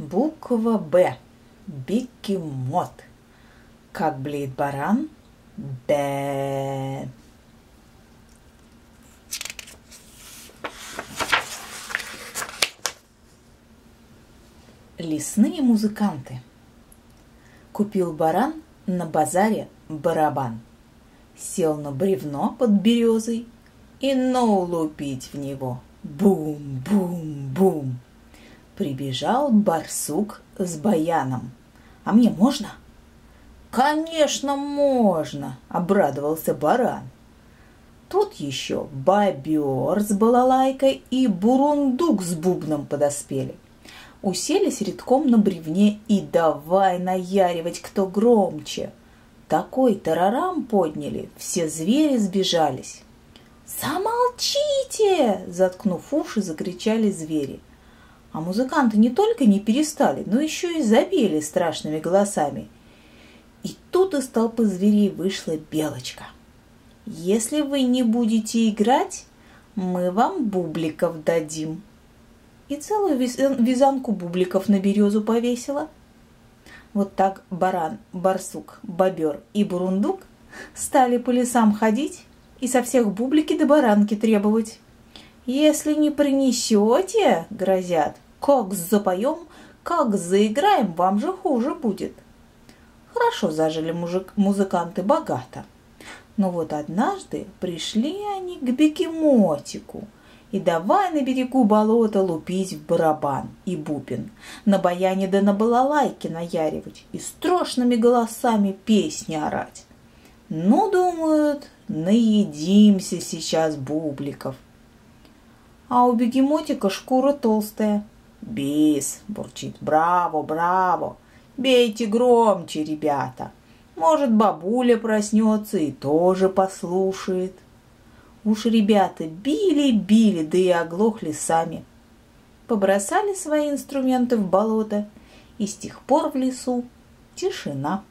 Буква Б. Бикемот. Как блеет баран? Б. Лесные музыканты. Купил баран на базаре барабан. Сел на бревно под березой и ну лупить в него. Бум-бум-бум. Прибежал барсук с баяном. «А мне можно?» «Конечно, можно!» – обрадовался баран. Тут еще бобер с балалайкой и бурундук с бубном подоспели. Уселись редком на бревне и давай наяривать, кто громче. Такой тарарам подняли, все звери сбежались. «Замолчите!» – заткнув уши, закричали звери. А музыканты не только не перестали, но еще и запели страшными голосами. И тут из толпы зверей вышла белочка. «Если вы не будете играть, мы вам бубликов дадим». И целую вязанку бубликов на березу повесила. Вот так баран, барсук, бобер и бурундук стали по лесам ходить и со всех бублики до баранки требовать. Если не принесете, грозят, как запоем, как заиграем, вам же хуже будет. Хорошо зажили мужик, музыканты богато. Но вот однажды пришли они к бегемотику и давай на берегу болота лупить в барабан и бубен, на баяне да на балалайке наяривать и страшными голосами песни орать. Ну, думают, наедимся сейчас бубликов – а у бегемотика шкура толстая. Бис, бурчит, браво, браво, бейте громче, ребята. Может, бабуля проснется и тоже послушает. Уж ребята били-били, да и оглохли сами. Побросали свои инструменты в болото, и с тех пор в лесу тишина.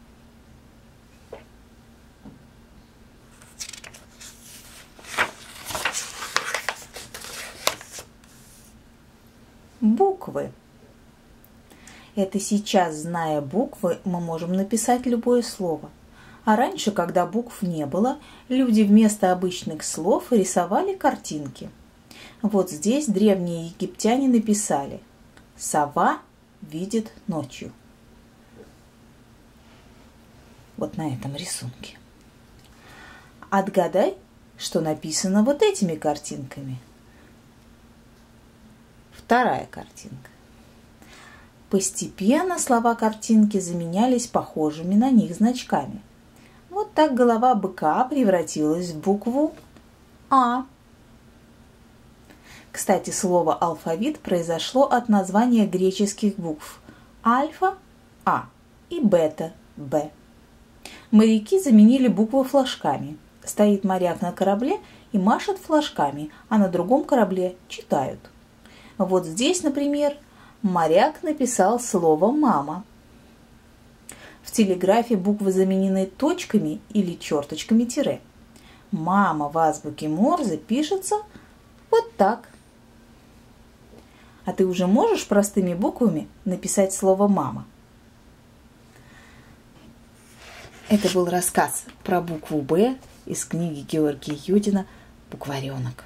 Буквы. Это сейчас, зная буквы, мы можем написать любое слово. А раньше, когда букв не было, люди вместо обычных слов рисовали картинки. Вот здесь древние египтяне написали «Сова видит ночью». Вот на этом рисунке. Отгадай, что написано вот этими картинками – Вторая картинка. Постепенно слова картинки заменялись похожими на них значками. Вот так голова быка превратилась в букву А. Кстати, слово «алфавит» произошло от названия греческих букв альфа – А и бета – Б. Моряки заменили буквы флажками. Стоит моряк на корабле и машет флажками, а на другом корабле читают – вот здесь, например, моряк написал слово «мама». В телеграфе буквы заменены точками или черточками тире. «Мама» в азбуке Морзе пишется вот так. А ты уже можешь простыми буквами написать слово «мама»? Это был рассказ про букву «Б» из книги Георгия Юдина «Букваренок».